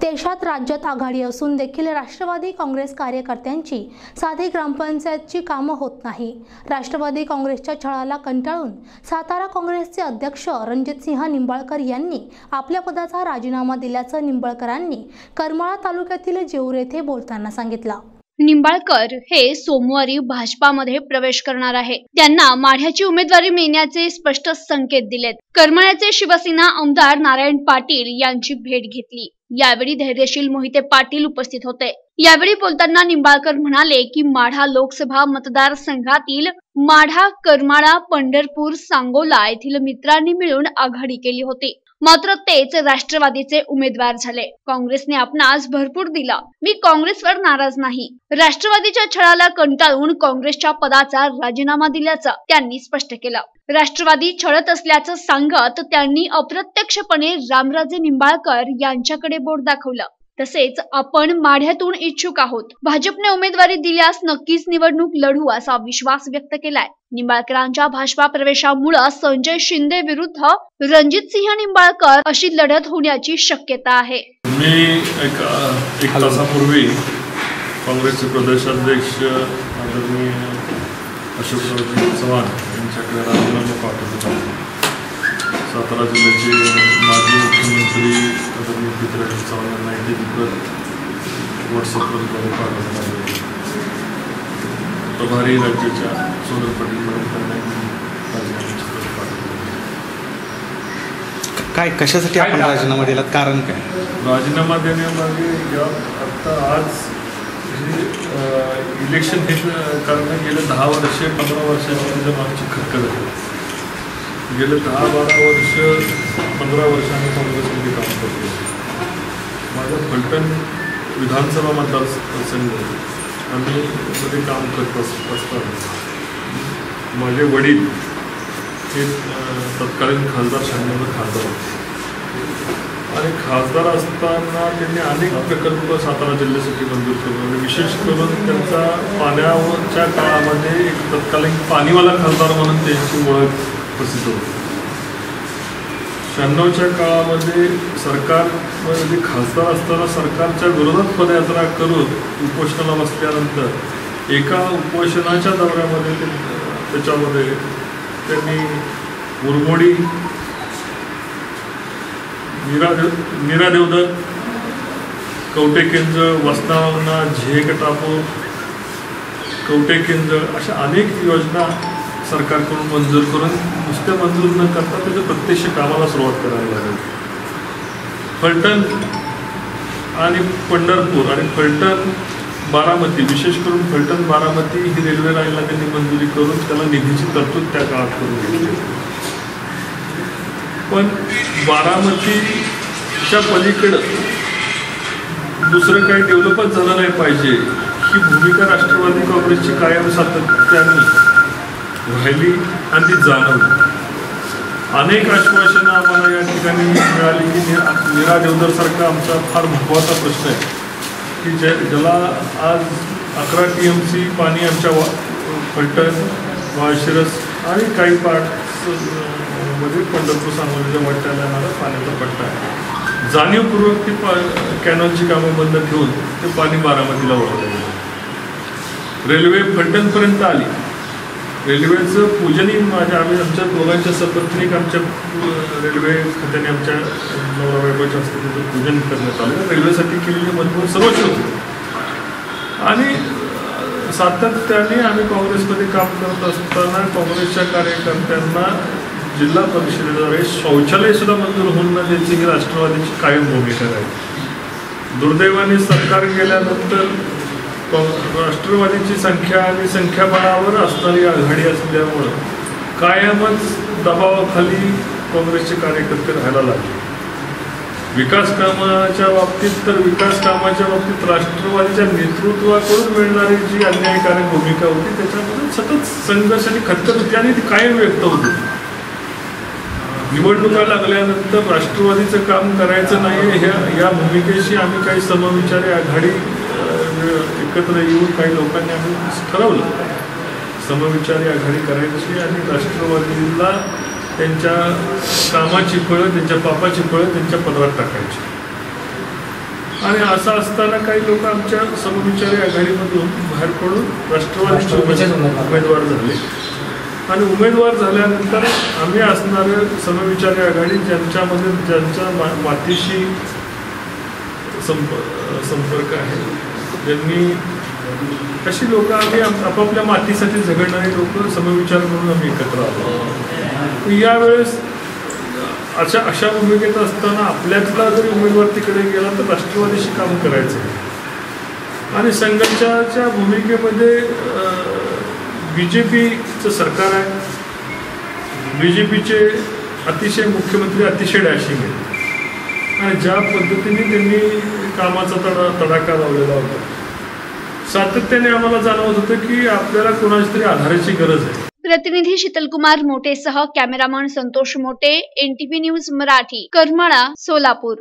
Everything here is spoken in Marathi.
देशात राज्यात आघाडी असून देखील राष्ट्रवादी काँग्रेस कार्यकर्त्यांची साधी ग्रामपंचायतची कामं होत नाही. राष्ट्रवादी काँग्रेसच्या छळाला कंटाळून सातारा काँग्रेसचे अध्यक्ष रणजितसिंह निंबाळकर यांनी आपल्या पदाचा राजीनामा दिल्याचं निंबाळकरांनी करमाळा तालुक्यातील जेऊर येथे बोलताना सांगितलं. निंबाळकर हे सोमवारी भाजपामध्ये प्रवेश करणार आहे. त्यांना माढ्याची उमेदवारी मिळण्याचे स्पष्ट संकेत दिलेत. करमळ्याचे शिवसेना आमदार नारायण पाटील यांची भेट घेतली. यावेळी धैर्यशील मोहिते पाटील उपस्थित होते. यावेळी बोलताना निंबाळकर म्हणाले की माढा लोकसभा मतदारसंघातील माढा करमाळा पंढरपूर सांगोला येथील मित्रांनी मिळून आघाडी केली होती. मात्र तेच राष्ट्रवादीचे उमेदवार झाले. काँग्रेसने आपणास भरपूर दिला. मी काँग्रेसवर नाराज नाही. राष्ट्रवादीच्या छळाला कंटाळून काँग्रेसच्या पदाचा राजीनामा दिल्याचं त्यांनी स्पष्ट केलं. राष्ट्रवादी छळत असल्याचं सांगत त्यांनी अप्रत्यक्षपणे रामराजे निंबाळकर यांच्याकडे बोट दाखवलं. तसेच आपण माढ्यातून इच्छुक आहोत. भाजपने उमेदवारी दिल्यास नक्कीच निवडणूक लढू असा विश्वास व्यक्त केलाय. निंबाळकरांच्या भाजपा प्रवेशामुळे संजय शिंदे विरुद्ध रणजित सिंह निंबाळकर अशी लढत होण्याची शक्यता आहे. मी एक एक तासापूर्वी काँग्रेसचे प्रदेशाध्यक्ष आदरणीय अशोकरावजी चव्हाण यांच्याकडे राजीनामा पाठवत होता सातारा जिल्ह्याचे माजी मुख्यमंत्री आदरणीय पृथ्वीराज चव्हाण यांना एक दिग्गत व्हॉट्सअपवर पाठवण्यात आले प्रभारी राज्याच्या सोनल पाटील मॅडम काय कशासाठी आपण राजीनामा दिलात? कारण काय? राजीनामा देण्यामागे या आत्ता आज हे इलेक्शन हे कारण गेले दहा वर्षे पंधरा वर्षाची त्याच्या मागची खटखट आहे गेले दहा बारा वर्ष पंधरा वर्षांनी काँग्रेसमध्ये काम करतो. माझं फलटण विधानसभा मतदारसंघ आम्ही मध्ये काम करत अस असताना माझे वडील हे तत्कालीन खासदार शहाण्णव खासदार होते. आणि खासदार असताना त्यांनी अनेक प्रकल्प सातारा जिल्ह्यासाठी मंजूर केले आणि विशेष करून त्यांचा पाण्याच्या काळामध्ये एक तत्कालीन पाणीवाला खासदार म्हणून त्यांची ओळख प्रसिद्ध होती. शहाण्णवच्या काळामध्ये सरकारमध्ये खासदार असताना सरकारच्या विरोधात पदयात्रा करून उपोषणाला बसल्यानंतर एका उपोषणाच्या दौऱ्यामध्ये ते त्याच्यामध्ये त्यांनी उरमोडी निरादेव मीरा देवदर कवटेकेंज वसनावना झेक टापूर कवटेकेंज अशा अनेक योजना सरकारकडून मंजूर करून नुसते मंजूर न करता त्याच्या प्रत्यक्ष कामाला सुरुवात करावी लागेल. फलटण आणि पंढरपूर आणि फलटण बारामती विशेष करून फलटण बारामती ही रेल्वे लाईनला त्यांनी मंजुरी करून त्याला निधीची तरतूद त्या काळात करून घेतली. पण बारामतीच्या पलीकडं दुसरं काही डेव्हलपच झालं नाही पाहिजे ही भूमिका राष्ट्रवादी काँग्रेसची कायम सातत्याने राहिली आणि ती जाणवली. अनेक आश्वासनं आम्हाला या ठिकाणी मिळाली की निरा देवदरसारखा आमचा फार महत्त्वाचा प्रश्न आहे. की ज्या ज्याला आज अकरा टी एम सी पाणी आमच्या वा फलटण वाळशिरस आणि काही पार्टमध्ये पंढरपूर सांगोलीच्या वाट्याला येणारा पाण्याचा पट्टा आहे. जाणीवपूर्वक ती पा कॅनॉलची कामं बंद ठेवून ते पाणी बारामतीला ओढवलं गेलं. रेल्वे फलटणपर्यंत आली. रेल्वेचं पूजनही माझ्या म्हणजे आम्ही आमच्या दोघांच्या सपत्नीक आमच्या रेल्वे खात्याने आमच्या नवरा बायकोच्या हस्ते त्याचं पूजन करण्यात आलं. रेल्वेसाठी केलेली मजबूर सर्वोच्च होते. आणि सातत्याने आम्ही काँग्रेसमध्ये काम करत असताना काँग्रेसच्या कार्यकर्त्यांना जिल्हा परिषदेद्वारे शौचालय सुद्धा मंजूर होऊन न द्यायची ही राष्ट्रवादीची कायम भूमिका राहील. दुर्दैवाने सरकार गेल्यानंतर राष्ट्रवादीची संख्या आणि संख्याबळावर असणारी आघाडी असल्यामुळं कायमच दबावाखाली काँग्रेसचे कार्यकर्ते राहायला लागले. विकास कामाच्या बाबतीत तर विकास कामाच्या बाबतीत राष्ट्रवादीच्या नेतृत्वाकडून मिळणारी जी अन्यायकारक भूमिका होती त्याच्यामध्ये सतत संघर्ष आणि खतखत होती आणि ती कायम व्यक्त होती. निवडणुका लागल्यानंतर राष्ट्रवादीचं काम करायचं नाही ह्या या भूमिकेशी आम्ही काही समविचारी आघाडी एकत्र येऊन काही लोकांनी आम्ही ठरवलं. समविचारी आघाडी करायची आणि राष्ट्रवादीला त्यांच्या कामाची फळं त्यांच्या पापाची फळं त्यांच्या पदरात टाकायची. आणि असं असताना काही लोक आमच्या समविचारी आघाडीमधून बाहेर पडून राष्ट्रवादीचे उमेदवार झाले. आणि उमेदवार झाल्यानंतर आम्ही असणारे समविचारी आघाडी ज्यांच्यामध्ये ज्यांच्या मा मातीशी संप संपर्क आहे ज्यांनी अशी लोक आम्ही आप- आपापल्या मातीसाठी झगडणारी लोक समविचार म्हणून आम्ही एकत्र आलो यावेळेस अशा अशा भूमिकेत असताना आपल्यातला जरी उमेदवार तिकडे गेला तर राष्ट्रवादीशी काम करायचं. आहे. आणि संघर्षाच्या भूमिकेमध्ये बी जे पीचं सरकार आहे. बी जे पीचे अतिशय मुख्यमंत्री अतिशय डॅशिंग आहेत. आणि ज्या पद्धतीने त्यांनी कामाचा तडा तडाखा लावलेला होता. सातत्याने आम्हाला जाणवत होतं की आपल्याला कोणाची तरी आधाराची गरज आहे. प्रतिनिधी Shitalkumar मोटेसह cameraman Santosh Mote NTV news Marathi Karmala Solapur.